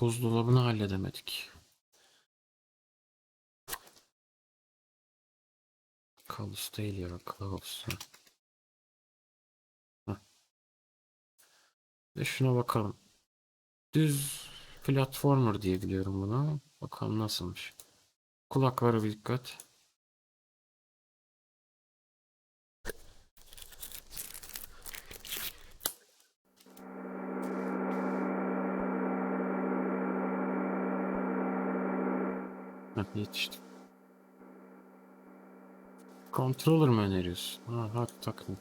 buzdolabını halledemedik. Kalus değil ya, Klaus. Ve şuna bakalım. Düz platformer diye biliyorum bunu. Bakalım nasılmış. Kulaklara bir dikkat. Yetiştim. Controller mı öneriyorsun? Ha, hadi takın.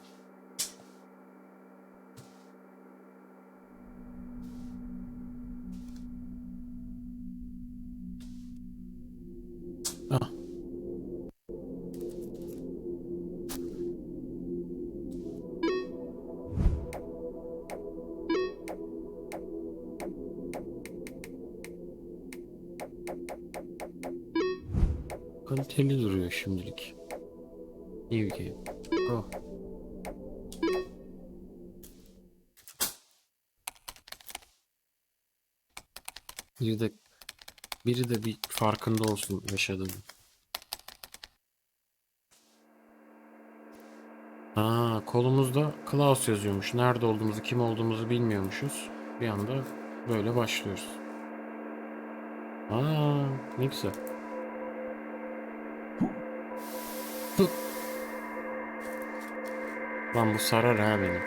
Kaliteli duruyor şimdilik. New game. Go. Biri de biri de bir farkında olsun yaşadığını. Aa, kolumuzda Klaus yazıyormuş. Nerede olduğumuzu, kim olduğumuzu bilmiyormuşuz. Bir anda böyle başlıyoruz. Aa, ne güzel. Hı. Lan bu sarar ha beni.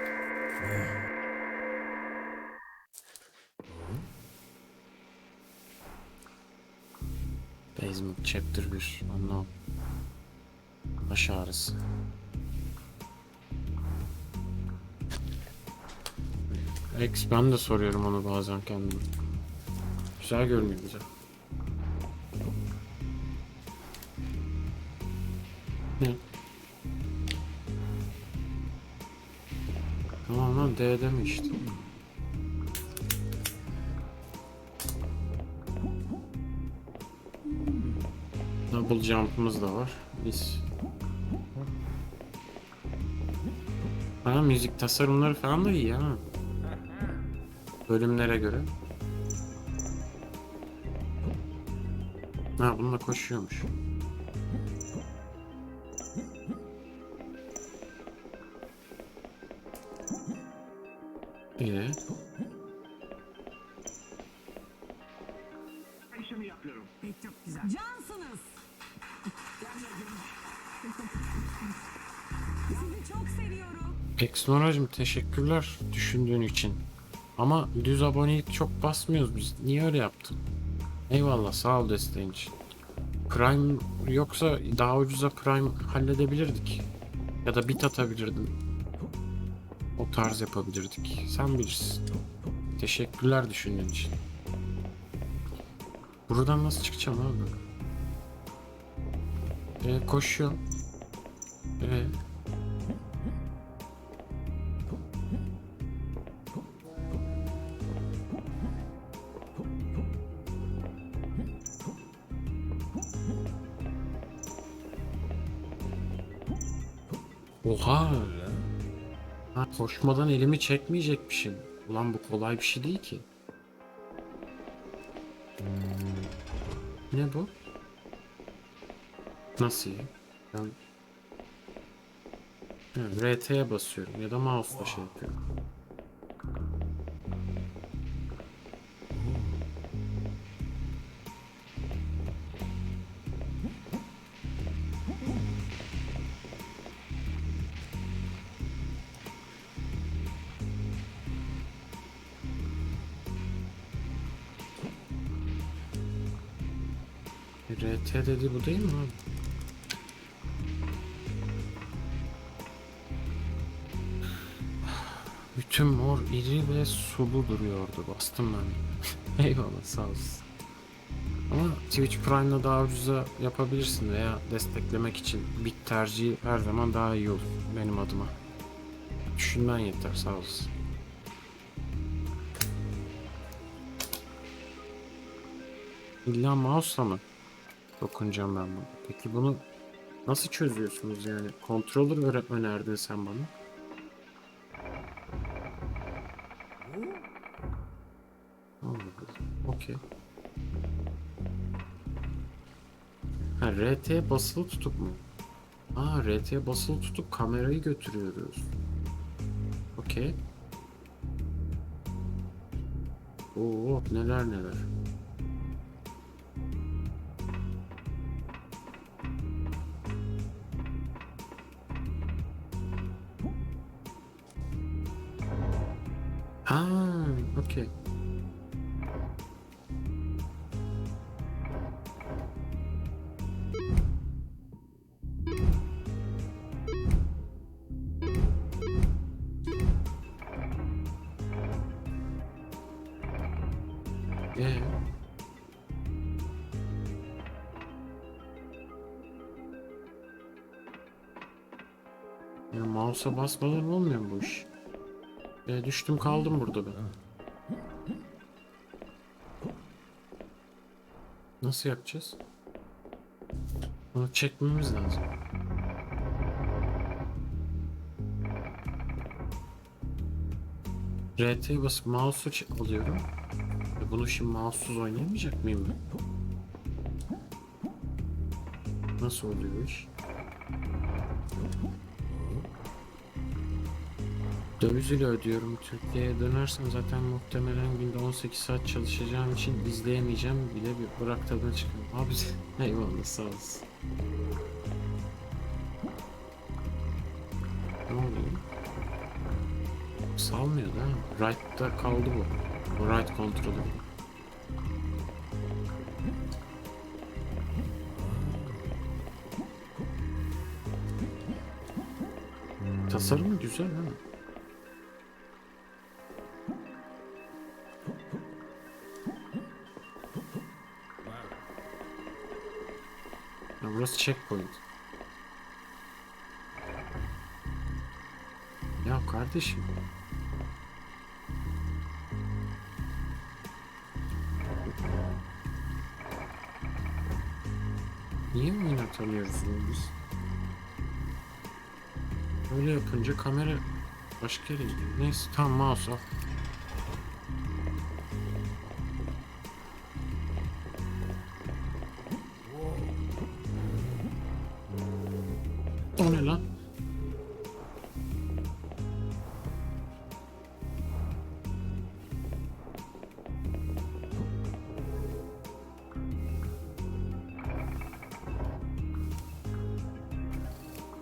Basement Chapter 1 Unknown Baş ağrısı Rex ben de soruyorum onu bazen kendime. Güzel görünüyor güzel. Ne? Tamam lan D'de mi işte? Double jump'ımız da var. Biz. Ha müzik tasarımları falan da iyi ha. Bölümlere göre. Ha bununla koşuyormuş. Ee, işimi yapıyorum. Pek çok güzel. Cansınız. Sizi çok seviyorum. Exnoracım teşekkürler düşündüğün için. Ama düz abonelik çok basmıyoruz biz. Niye öyle yaptın? Eyvallah sağ ol desteğin için. Prime yoksa daha ucuza Prime halledebilirdik. Ya da bit atabilirdin. O tarz yapabilirdik. Sen bilirsin. Teşekkürler düşündüğün için. Buradan nasıl çıkacağım abi? Ee, koşuyor. Ee, Oha! Ha, koşmadan elimi çekmeyecekmişim. Ulan bu kolay bir şey değil ki. Ne bu? Nasıl ya? Ben... Ha, RT'ye basıyorum ya da mouse'la şey yapıyorum. RT dedi bu değil mi abi? Bütün mor iri ve sulu duruyordu. Bastım ben. Eyvallah sağ olsun. Ama Twitch Prime'la daha ucuza yapabilirsin veya desteklemek için bit tercihi her zaman daha iyi olur benim adıma. Düşünmen yeter sağ olasın. İlla mouse'la mı dokunacağım ben bunu? Peki bunu nasıl çözüyorsunuz yani? Controller önerdin sen bana. Okey. Ha RT basılı tutup mu? Aa RT basılı tutup kamerayı götürüyoruz. Okey. Oo neler neler. Ha, okey. Ee? Ya mouse'a basmadan olmuyor mu bu iş? E, düştüm kaldım burada ben. Nasıl yapacağız? Bunu çekmemiz lazım. RT'ye basıp mouse'u alıyorum. E bunu şimdi mouse'suz oynayamayacak mıyım ben? Nasıl oluyor iş? Döviz ile ödüyorum. Türkiye'ye dönersem zaten muhtemelen günde 18 saat çalışacağım için izleyemeyeceğim. Bir de bir bırak tadına çıkın. Abi eyvallah sağ olasın. Ne oluyor? Salmıyor da. Right'ta kaldı bu. Bu right kontrolü. Tasarım güzel ha. Checkpoint. Ya kardeşim. Niye oynatamıyoruz biz? Öyle yapınca kamera başka yere gidiyor. Neyse tamam mouse al. O ne lan?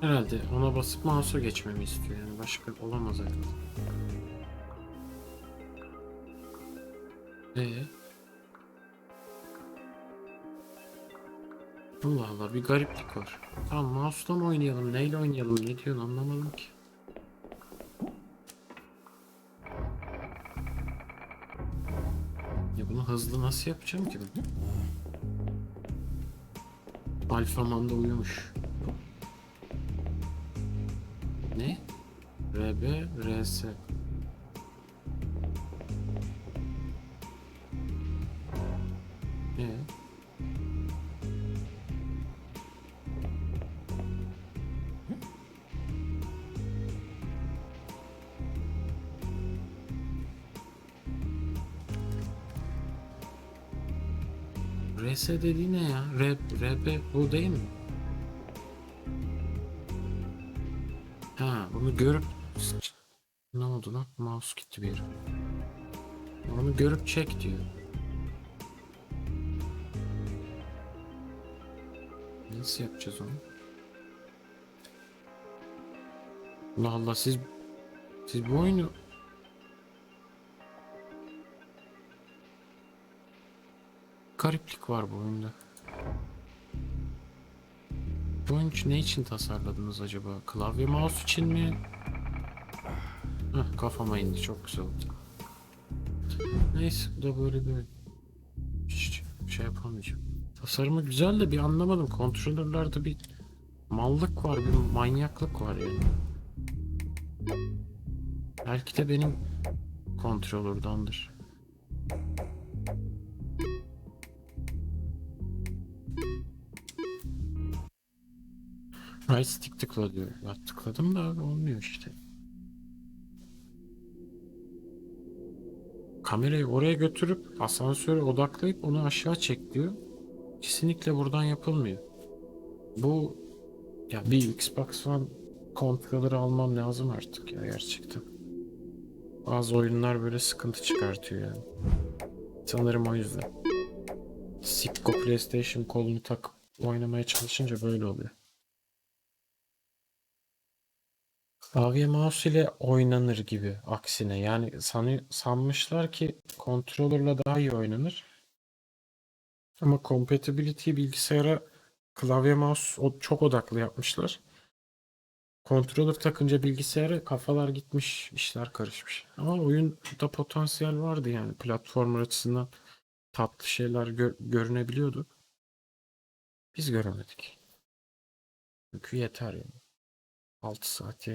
Herhalde ona basıp mouse'a geçmemi istiyor yani başka olamaz herhalde. Ee? Allah Allah bir gariplik var. Tamam mouse'la mı oynayalım neyle oynayalım ne diyorsun anlamadım ki. Ya bunu hızlı nasıl yapacağım ki ben? Alfa Manda uyumuş. Ne? RB, RS. RS dediği ne ya? R, RB bu değil mi? Ha bunu görüp ne oldu lan? Mouse gitti bir yere. Onu görüp çek diyor. Nasıl yapacağız onu? Allah Allah siz siz bu oyunu gariplik var bu oyunda. Bu oyun ne için tasarladınız acaba? Klavye mouse için mi? Heh, kafama indi çok güzel oldu. Neyse bu da böyle böyle. Hiç şey yapamayacağım. Tasarımı güzel de bir anlamadım. Kontrolörlerde bir mallık var, bir manyaklık var yani. Belki de benim kontrolördandır. Right stick tıkla diyor. Ya tıkladım da olmuyor işte. kamerayı oraya götürüp asansöre odaklayıp onu aşağı çek diyor. Kesinlikle buradan yapılmıyor. Bu ya bir Xbox One controller almam lazım artık ya gerçekten. Bazı oyunlar böyle sıkıntı çıkartıyor yani. Sanırım o yüzden. Sikko PlayStation kolunu takıp oynamaya çalışınca böyle oluyor. Klavye mouse ile oynanır gibi aksine. Yani sanı, sanmışlar ki controller'la daha iyi oynanır. Ama compatibility bilgisayara klavye mouse o- çok odaklı yapmışlar. Controller takınca bilgisayara kafalar gitmiş, işler karışmış. Ama oyunda potansiyel vardı yani platformer açısından tatlı şeyler gö- görünebiliyordu. Biz göremedik. Çünkü yeter yani. 6 saat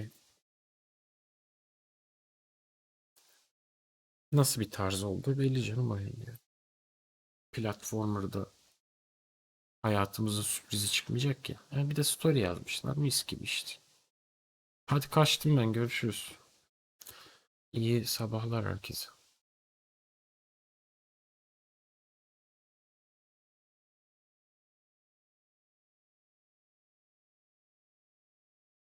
Nasıl bir tarz oldu belli canım ya. Platformer'da hayatımızın sürprizi çıkmayacak ki. Yani bir de story yazmışlar mis gibi işte. Hadi kaçtım ben görüşürüz. İyi sabahlar herkese.